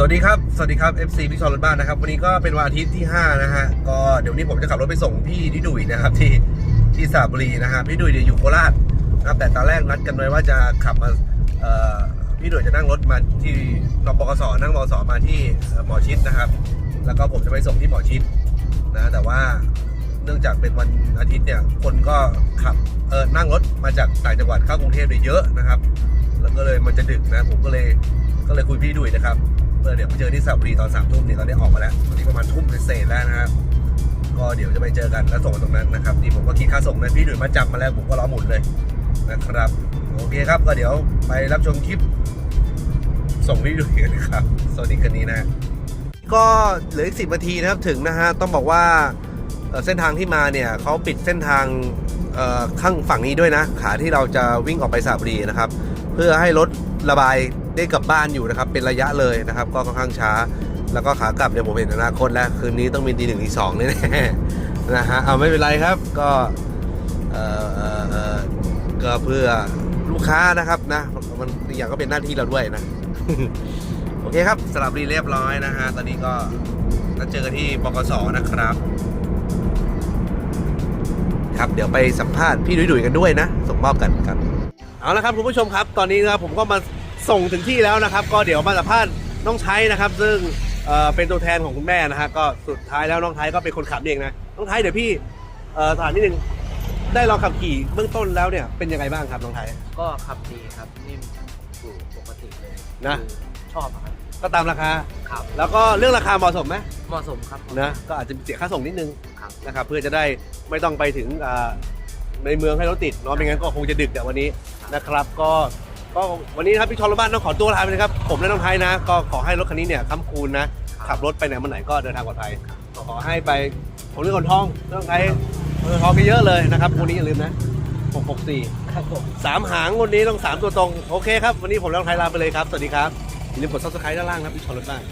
สวัสดีครับ สวัสดีครับ FC พี่ชอนรถบ้านนะครับ วันนี้ก็เป็นวันอาทิตย์ที่ 5 นะฮะ ก็เดี๋ยวนี้ผมจะขับรถไปส่งพี่ที่ดุยนะครับ ที่ที่สระบุรีนะฮะพี่ดุยเนี่ยวอยู่โคราชนะครับแต่ตอนแรกนัดกันไว้ว่าจะขับมาเอ่อพี่ดุยจะนั่งรถมาที่นบกสนั่งบกสมาที่หมอชิดนะครับ แล้วก็ผมจะไปส่งที่หมอชิดนะแต่ว่าเนื่องจากเป็นวันอาทิตย์เนี่ยคนก็ขับเออนั่งรถมาจากต่างจังหวัดเข้ากรุงเทพเลยเยอะนะครับ แล้วก็เลยมันจะดึกนะผมก็เลย ก็เลยคุยพี่ดุยนะครับเออเดี๋ยวไปเจอที่สระบุรีตอนสามทุ่มนี่ตอนนี้ออกมาแล้วตอนนี้ประมาณทุ่มเศษแล้วนะครับก็เดี๋ยวจะไปเจอกันแล้วส่งตรงนั้นนะครับนี่ผมก็คิดค่าส่งนะพี่ดุยมาจำมาแล้วผมก็ล้อหมุนเลยนะครับโอเคครับก็เดี๋ยวไปรับชมคลิป ส่งพี่ดุยกันนะครับสวัสดีกันนี้นะก็เหลืออีกสิบนาทีนะครับถึงนะฮะต้องบอกว่าเส้นทางที่มาเนี่ยเขาปิดเส้นทางข้างฝั่งนี้ด้วยนะ ขาที่เราจะวิ่งออกไปสระบุรีนะครับ เพื่อให้รถระบาย ได้กลับบ้านอยู่นะครับ เป็นระยะเลยนะครับ ก็ค่อนข้างช้า แล้วก็ขากลับเนี่ยผมเห็นอนาคตแล้ว คืนนี้ต้องมีตีหนึ่งตีสองแน่ๆนะฮะเอาไม่เป็นไรครับก็เออเออเอ่อก็เพื่อลูกค้านะครับนะมันอย่างก็เป็นหน้าที่เราด้วยนะ โอเคครับสลับรีเรียบร้อยนะฮะตอนนี้ก็นัดเจอกันที่บกสนะครับ ครับเดี๋ยวไปสัมภาษณ์พี่ดุยๆกันด้วยนะส่งมอบกันครับเอาละครับคุณผู้ชมครับ ตอนนี้นะครับผมก็มา ส่งถึงที่แล้วนะครับ ก็เดี๋ยวมาสัมภาษณ์น้องใช้นะครับ ซึ่งเอ่อเป็นตัวแทนของคุณแม่นะฮะก็สุดท้ายแล้วน้องไทยก็เป็นคนขับเองนะน้องไทยเดี๋ยวพี่เอ่อถามนิดนึงได้ลองขับขี่เบื้องต้นแล้วเนี่ยเป็นยังไงบ้างครับน้องไทย ก็ขับดีครับนิ่มอยู่ปกติเลยนะ คือชอบอะครับก็ตามราคา ครับแล้วก็เรื่องราคาเหมาะสมไหมเหมาะสมครับนะก็อาจจะเสียค่าส่งนิดนึง ครับ นะครับเพื่อจะได้ไม่ต้องไปถึงอ่าในเมืองให้รถติดเนาะไม่งั้นก็คงจะดึกแต่วันนี้นะครับ ก็ ก็วันนี้นะครับพี่ชอนรถบ้านต้องขอตัวลาไปนะครับ ผมและน้องไทยนะ ก็ขอให้รถคันนี้เนี่ยค้ำคูณนะ ขับรถไปไหนมาไหนก็เดินทางปลอดภัยขอให้ไปผมเรื่องคนทองน้องไทยคนทองไปเยอะเลยนะครับวันนี้อย่าลืมนะ 664ครับผมสามหางวันนี้ต้องสามตัวตรง โอเคครับ วันนี้ผมและน้องไทยลาไปเลยครับ สวัสดีครับอย่าลืมกด subscribe ด้านล่างครับพี่ชอนรถบ้าน